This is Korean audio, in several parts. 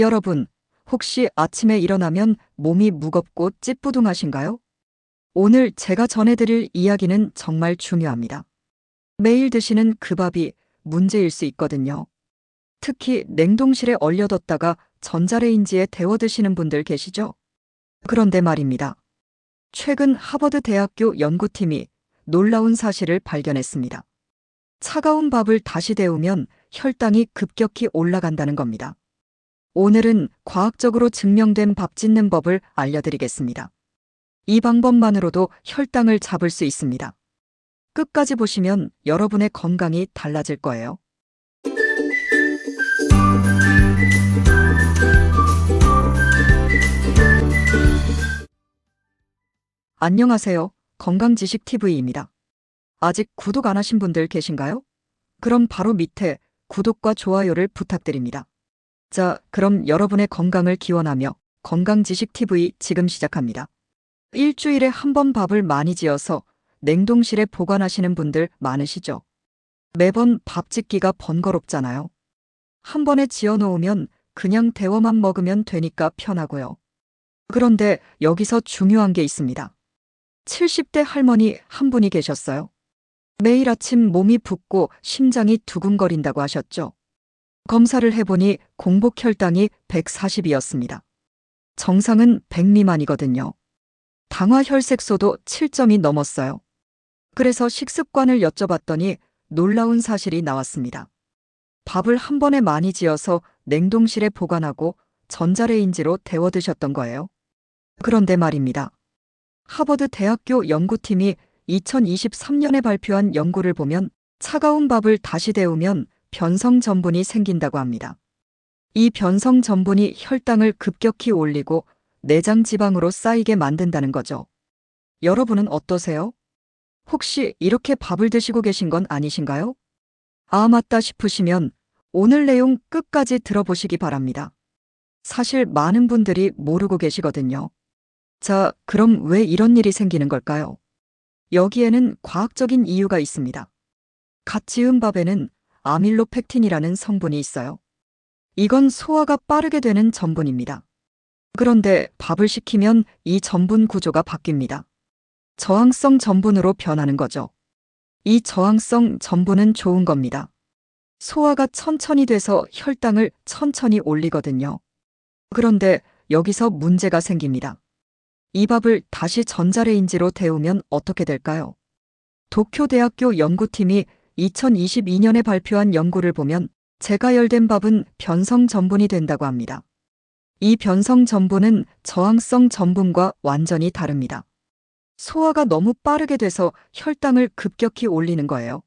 여러분, 혹시 아침에 일어나면 몸이 무겁고 찌뿌둥하신가요? 오늘 제가 전해드릴 이야기는 정말 중요합니다. 매일 드시는 그 밥이 문제일 수 있거든요. 특히 냉동실에 얼려뒀다가 전자레인지에 데워 드시는 분들 계시죠? 그런데 말입니다. 최근 하버드 대학교 연구팀이 놀라운 사실을 발견했습니다. 차가운 밥을 다시 데우면 혈당이 급격히 올라간다는 겁니다. 오늘은 과학적으로 증명된 밥 짓는 법을 알려드리겠습니다. 이 방법만으로도 혈당을 잡을 수 있습니다. 끝까지 보시면 여러분의 건강이 달라질 거예요. 안녕하세요. 건강지식TV입니다. 아직 구독 안 하신 분들 계신가요? 그럼 바로 밑에 구독과 좋아요를 부탁드립니다. 자, 그럼 여러분의 건강을 기원하며 건강지식TV 지금 시작합니다. 일주일에 한 번 밥을 많이 지어서 냉동실에 보관하시는 분들 많으시죠? 매번 밥 짓기가 번거롭잖아요. 한 번에 지어 놓으면 그냥 데워만 먹으면 되니까 편하고요. 그런데 여기서 중요한 게 있습니다. 70대 할머니 한 분이 계셨어요. 매일 아침 몸이 붓고 심장이 두근거린다고 하셨죠. 검사를 해보니 공복 혈당이 140이었습니다. 정상은 100 미만이거든요. 당화 혈색소도 7점이 넘었어요. 그래서 식습관을 여쭤봤더니 놀라운 사실이 나왔습니다. 밥을 한 번에 많이 지어서 냉동실에 보관하고 전자레인지로 데워 드셨던 거예요. 그런데 말입니다. 하버드 대학교 연구팀이 2023년에 발표한 연구를 보면 차가운 밥을 다시 데우면 변성 전분이 생긴다고 합니다. 이 변성 전분이 혈당을 급격히 올리고 내장 지방으로 쌓이게 만든다는 거죠. 여러분은 어떠세요? 혹시 이렇게 밥을 드시고 계신 건 아니신가요? 아, 맞다 싶으시면 오늘 내용 끝까지 들어보시기 바랍니다. 사실 많은 분들이 모르고 계시거든요. 자, 그럼 왜 이런 일이 생기는 걸까요? 여기에는 과학적인 이유가 있습니다. 갓 지은 밥에는 아밀로펙틴이라는 성분이 있어요. 이건 소화가 빠르게 되는 전분입니다. 그런데 밥을 식히면 이 전분 구조가 바뀝니다. 저항성 전분으로 변하는 거죠. 이 저항성 전분은 좋은 겁니다. 소화가 천천히 돼서 혈당을 천천히 올리거든요. 그런데 여기서 문제가 생깁니다. 이 밥을 다시 전자레인지로 데우면 어떻게 될까요? 도쿄대학교 연구팀이 2022년에 발표한 연구를 보면 재가열된 밥은 변성 전분이 된다고 합니다. 이 변성 전분은 저항성 전분과 완전히 다릅니다. 소화가 너무 빠르게 돼서 혈당을 급격히 올리는 거예요.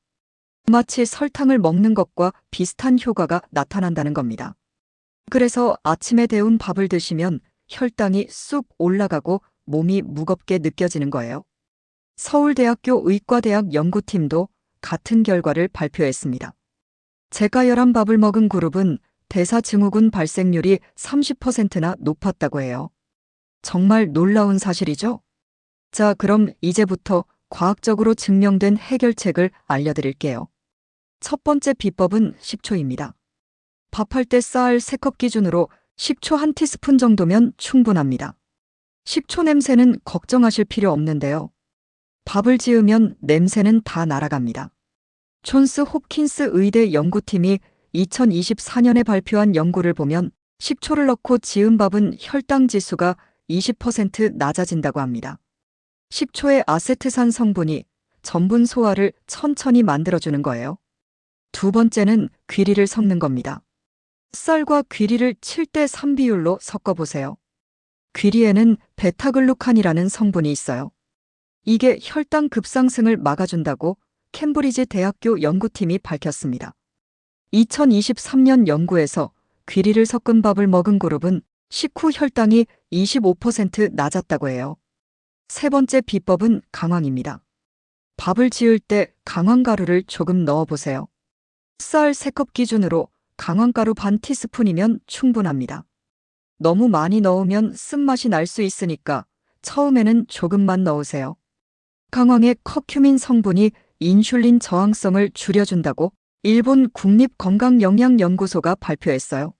마치 설탕을 먹는 것과 비슷한 효과가 나타난다는 겁니다. 그래서 아침에 데운 밥을 드시면 혈당이 쑥 올라가고 몸이 무겁게 느껴지는 거예요. 서울대학교 의과대학 연구팀도 같은 결과를 발표했습니다. 제가 열한 밥을 먹은 그룹은 대사증후군 발생률이 30%나 높았다고 해요. 정말 놀라운 사실이죠? 자, 그럼 이제부터 과학적으로 증명된 해결책을 알려드릴게요. 첫 번째 비법은 식초입니다. 밥할 때 쌀 3컵 기준으로 식초 한 티스푼 정도면 충분합니다. 식초 냄새는 걱정하실 필요 없는데요. 밥을 지으면 냄새는 다 날아갑니다. 존스 홉킨스 의대 연구팀이 2024년에 발표한 연구를 보면 식초를 넣고 지은 밥은 혈당 지수가 20% 낮아진다고 합니다. 식초의 아세트산 성분이 전분 소화를 천천히 만들어주는 거예요. 두 번째는 귀리를 섞는 겁니다. 쌀과 귀리를 7대 3 비율로 섞어보세요. 귀리에는 베타글루칸이라는 성분이 있어요. 이게 혈당 급상승을 막아준다고 캠브리지 대학교 연구팀이 밝혔습니다. 2023년 연구에서 귀리를 섞은 밥을 먹은 그룹은 식후 혈당이 25% 낮았다고 해요. 세 번째 비법은 강황입니다. 밥을 지을 때 강황가루를 조금 넣어보세요. 쌀 3컵 기준으로 강황가루 반 티스푼이면 충분합니다. 너무 많이 넣으면 쓴맛이 날 수 있으니까 처음에는 조금만 넣으세요. 강황의 커큐민 성분이 인슐린 저항성을 줄여준다고 일본 국립건강영양연구소가 발표했어요.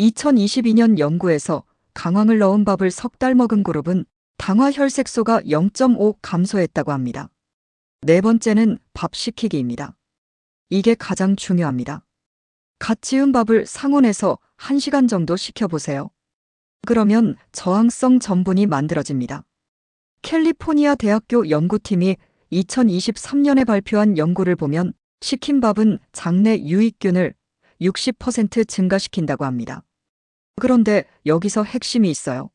2022년 연구에서 강황을 넣은 밥을 석 달 먹은 그룹은 당화 혈색소가 0.5 감소했다고 합니다. 네 번째는 밥 식히기입니다. 이게 가장 중요합니다. 갓 지은 밥을 상온에서 1시간 정도 식혀보세요. 그러면 저항성 전분이 만들어집니다. 캘리포니아 대학교 연구팀이 2023년에 발표한 연구를 보면 식힌 밥은 장내 유익균을 60% 증가시킨다고 합니다. 그런데 여기서 핵심이 있어요.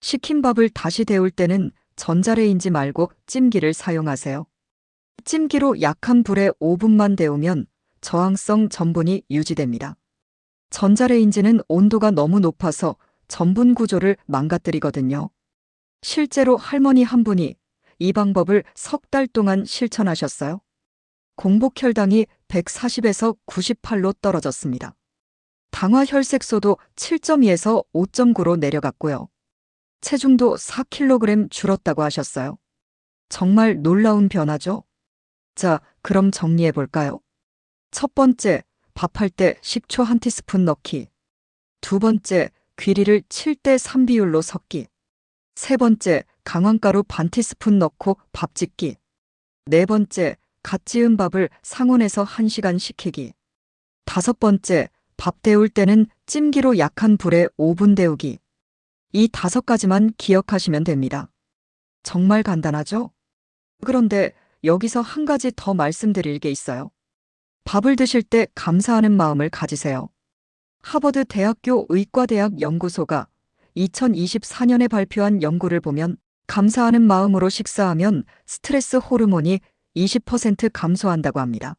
식힌 밥을 다시 데울 때는 전자레인지 말고 찜기를 사용하세요. 찜기로 약한 불에 5분만 데우면 저항성 전분이 유지됩니다. 전자레인지는 온도가 너무 높아서 전분 구조를 망가뜨리거든요. 실제로 할머니 한 분이 이 방법을 석 달 동안 실천하셨어요. 공복 혈당이 140에서 98로 떨어졌습니다. 당화 혈색소도 7.2에서 5.9로 내려갔고요. 체중도 4kg 줄었다고 하셨어요. 정말 놀라운 변화죠? 자, 그럼 정리해 볼까요? 첫 번째, 밥할 때 식초 한 티스푼 넣기. 두 번째, 귀리를 7대 3 비율로 섞기. 세 번째, 강황가루 반 티스푼 넣고 밥 짓기. 네 번째, 갓 지은 밥을 상온에서 1시간 식히기. 다섯 번째, 밥 데울 때는 찜기로 약한 불에 5분 데우기. 이 다섯 가지만 기억하시면 됩니다. 정말 간단하죠? 그런데 여기서 한 가지 더 말씀드릴 게 있어요. 밥을 드실 때 감사하는 마음을 가지세요. 하버드 대학교 의과대학 연구소가 2024년에 발표한 연구를 보면 감사하는 마음으로 식사하면 스트레스 호르몬이 20% 감소한다고 합니다.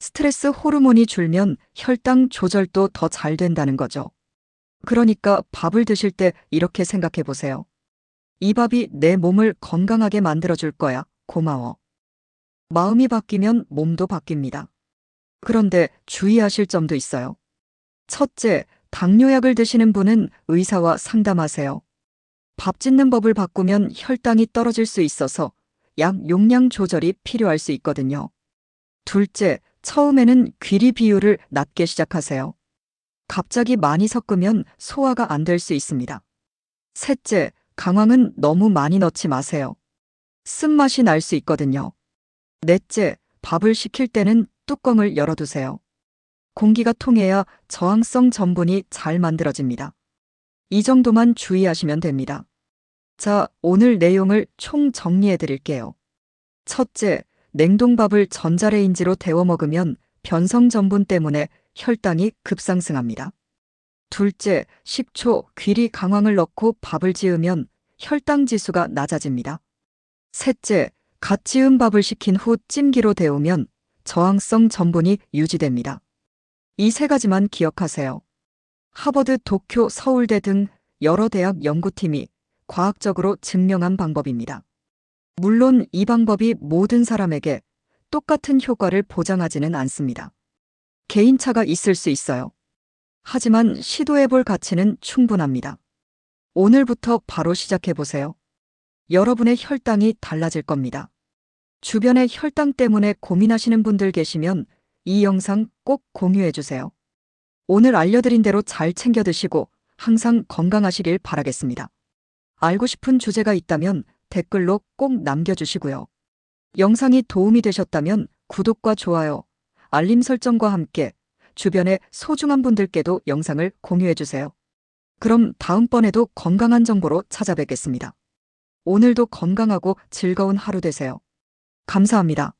스트레스 호르몬이 줄면 혈당 조절도 더 잘 된다는 거죠. 그러니까 밥을 드실 때 이렇게 생각해 보세요. 이 밥이 내 몸을 건강하게 만들어줄 거야. 고마워. 마음이 바뀌면 몸도 바뀝니다. 그런데 주의하실 점도 있어요. 첫째, 당뇨약을 드시는 분은 의사와 상담하세요. 밥 짓는 법을 바꾸면 혈당이 떨어질 수 있어서 약 용량 조절이 필요할 수 있거든요. 둘째, 처음에는 귀리 비율을 낮게 시작하세요. 갑자기 많이 섞으면 소화가 안 될 수 있습니다. 셋째, 강황은 너무 많이 넣지 마세요. 쓴맛이 날 수 있거든요. 넷째, 밥을 식힐 때는 뚜껑을 열어두세요. 공기가 통해야 저항성 전분이 잘 만들어집니다. 이 정도만 주의하시면 됩니다. 자, 오늘 내용을 총 정리해 드릴게요. 첫째, 냉동밥을 전자레인지로 데워 먹으면 변성 전분 때문에 혈당이 급상승합니다. 둘째, 식초, 귀리 강황을 넣고 밥을 지으면 혈당 지수가 낮아집니다. 셋째, 갓 지은 밥을 식힌 후 찜기로 데우면 저항성 전분이 유지됩니다. 이 세 가지만 기억하세요. 하버드, 도쿄, 서울대 등 여러 대학 연구팀이 과학적으로 증명한 방법입니다. 물론 이 방법이 모든 사람에게 똑같은 효과를 보장하지는 않습니다. 개인차가 있을 수 있어요. 하지만 시도해볼 가치는 충분합니다. 오늘부터 바로 시작해보세요. 여러분의 혈당이 달라질 겁니다. 주변에 혈당 때문에 고민하시는 분들 계시면 이 영상 꼭 공유해주세요. 오늘 알려드린 대로 잘 챙겨 드시고 항상 건강하시길 바라겠습니다. 알고 싶은 주제가 있다면 댓글로 꼭 남겨주시고요. 영상이 도움이 되셨다면 구독과 좋아요, 알림 설정과 함께 주변의 소중한 분들께도 영상을 공유해주세요. 그럼 다음번에도 건강한 정보로 찾아뵙겠습니다. 오늘도 건강하고 즐거운 하루 되세요. 감사합니다.